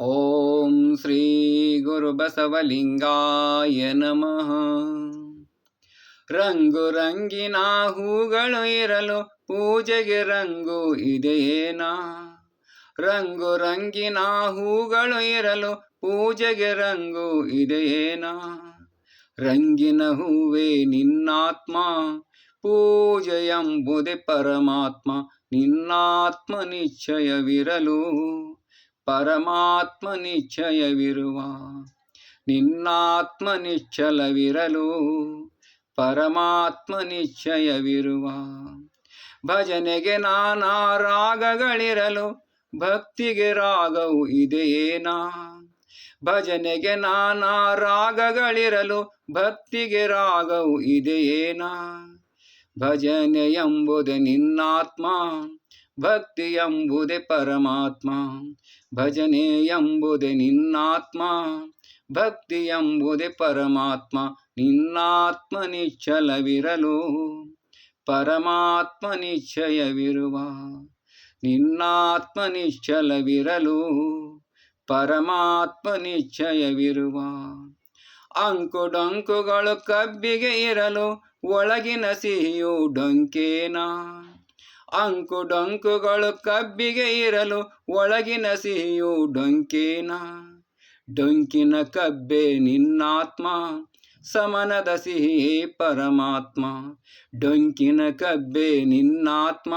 ಓಂ ಶ್ರೀ ಗುರು ಬಸವಲಿಂಗಾಯ ನಮಃ ರಂಗು ರಂಗಿನ ಹೂಗಳು ಇರಲು ಪೂಜೆಗೆ ರಂಗು ಇದೆಯೇನಾ? ರಂಗು ರಂಗಿನ ಹೂಗಳು ಇರಲು ಪೂಜೆಗೆ ರಂಗು ಇದೆಯೇನಾ? ರಂಗಿನ ಹೂವೇ ನಿನ್ನಾತ್ಮ, ಪೂಜೆ ಎಂಬುದೇ ಪರಮಾತ್ಮ, ನಿನ್ನಾತ್ಮ ನಿಶ್ಚಯವಿರಲು. ಪರಮಾತ್ಮ ನಿಶ್ಚಯವಿರುವ ನಿನ್ನಾತ್ಮ ನಿಶ್ಚಲವಿರಲು ಪರಮಾತ್ಮ ನಿಶ್ಚಯವಿರುವ ಭಜನೆಗೆ ನಾನಾ ರಾಗಗಳಿರಲು ಭಕ್ತಿಗೆ ರಾಗವು ಇದೆಯೇನಾ? ಭಜನೆಗೆ ನಾನಾ ರಾಗಗಳಿರಲು ಭಕ್ತಿಗೆ ರಾಗವು ಇದೆಯೇನಾ? ಭಜನೆ ಎಂಬುದು ನಿನ್ನಾತ್ಮ. ಭಕ್ತಿ ಎಂಬುದೇ ಪರಮಾತ್ಮ, ಭಜನೆ ಎಂಬುದೇ ನಿನ್ನಾತ್ಮ, ಭಕ್ತಿ ಎಂಬುದೇ ಪರಮಾತ್ಮ ನಿನ್ನಾತ್ಮ ನಿಶ್ಚಲವಿರಲು ಪರಮಾತ್ಮ ನಿಶ್ಚಯವಿರುವ ನಿನ್ನಾತ್ಮ ನಿಶ್ಚಲವಿರಲು ಪರಮಾತ್ಮ ನಿಶ್ಚಯವಿರುವ ಅಂಕುಡೊಂಕುಗಳು ಕಬ್ಬಿಗೆ ಇರಲು, ಒಳಗಿನ ಸಿಹಿಯು ಡೊಂಕೇನಾ. ಅಂಕು ಡೊಂಕುಗಳು ಕಬ್ಬಿಗೆ ಇರಲು ಒಳಗಿನ ಸಿಹಿಯು ಡೊಂಕಿನ. ಡೊಂಕಿನ ಕಬ್ಬೆ ನಿನ್ನಾತ್ಮ, ಸಮನದ ಸಿಹಿಯೇ ಪರಮಾತ್ಮ. ಡೊಂಕಿನ ಕಬ್ಬೆ ನಿನ್ನಾತ್ಮ,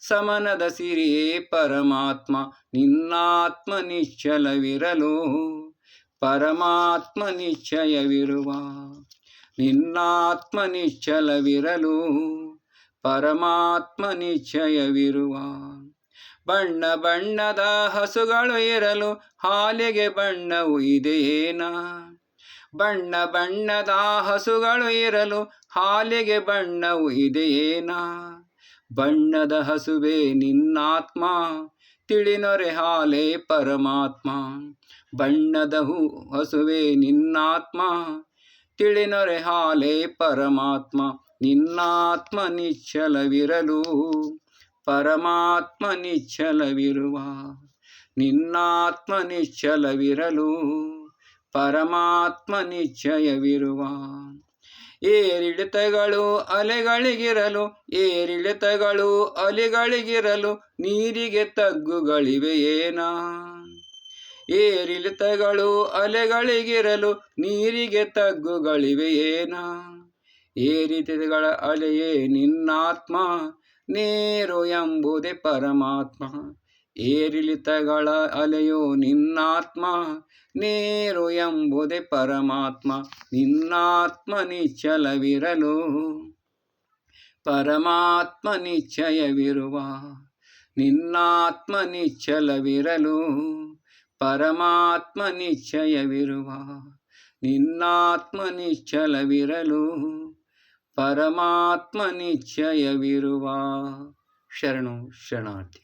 ಸಮನದ ಸಿರಿಯೇ ಪರಮಾತ್ಮ. ನಿನ್ನಾತ್ಮ ನಿಶ್ಚಲವಿರಲು, ಪರಮಾತ್ಮ ನಿಶ್ಚಯವಿರುವ. ನಿನ್ನಾತ್ಮ ನಿಶ್ಚಲವಿರಲು ಪರಮಾತ್ಮ ನಿಶ್ಚಯವಿರುವ ಬಣ್ಣ ಬಣ್ಣದ ಹಸುಗಳು ಇರಲು ಹಾಲಿಗೆ ಬಣ್ಣವು ಇದೆಯೇನ? ಬಣ್ಣ ಬಣ್ಣದ ಹಸುಗಳು ಇರಲು ಹಾಲಿಗೆ ಬಣ್ಣವು ಇದೆಯೇನ? ಬಣ್ಣದ ಹಸುವೆ ನಿನ್ನಾತ್ಮ, ತಿಳಿನೊರೆ ಹಾಲೇ ಪರಮಾತ್ಮ. ಬಣ್ಣದ ಹೂ ಹಸುವೆ ನಿನ್ನಾತ್ಮ, ತಿಳಿನೊರೆ ಹಾಲೇ ಪರಮಾತ್ಮ. ನಿನ್ನಾತ್ಮ ನಿಶ್ಚಲವಿರಲು ಪರಮಾತ್ಮ ನಿಶ್ಚಲವಿರುವ ನಿನ್ನಾತ್ಮ ನಿಶ್ಚಲವಿರಲು ಪರಮಾತ್ಮ ನಿಶ್ಚಯವಿರುವ ಏರಿಳಿತಗಳು ಅಲೆಗಳಿಗಿರಲು ಏರಿಳಿತಗಳು ಅಲೆಗಳಿಗಿರಲು ನೀರಿಗೆ ತಗ್ಗುಗಳಿವೆಯೇನಾ ಏರಿಳಿತಗಳು ಅಲೆಗಳಿಗಿರಲು ನೀರಿಗೆ ತಗ್ಗುಗಳಿವೆಯೇನಾ ಏರಿತಗಳ ಅಲೆಯೇ ನಿನ್ನಾತ್ಮ, ನೇರು ಎಂಬುದೇ ಪರಮಾತ್ಮ. ಏರಿಳಿತಗಳ ಅಲೆಯೋ ನಿನ್ನಾತ್ಮ, ನೇರು ಎಂಬುದೇ ಪರಮಾತ್ಮ. ನಿನ್ನಾತ್ಮ ನಿಶ್ಚಲವಿರಲು ಪರಮಾತ್ಮ ನಿಶ್ಚಯವಿರುವ ನಿನ್ನಾತ್ಮ ನಿಶ್ಚಲವಿರಲು ಪರಮಾತ್ಮ ನಿಶ್ಚಯವಿರುವ ನಿನ್ನಾತ್ಮ ನಿಶ್ಚಲವಿರಲು ಪರಮಾತ್ಮ ನಿಶ್ಚಯವಿರುವ ಶರಣು ಶರಣಾರ್ಥಿ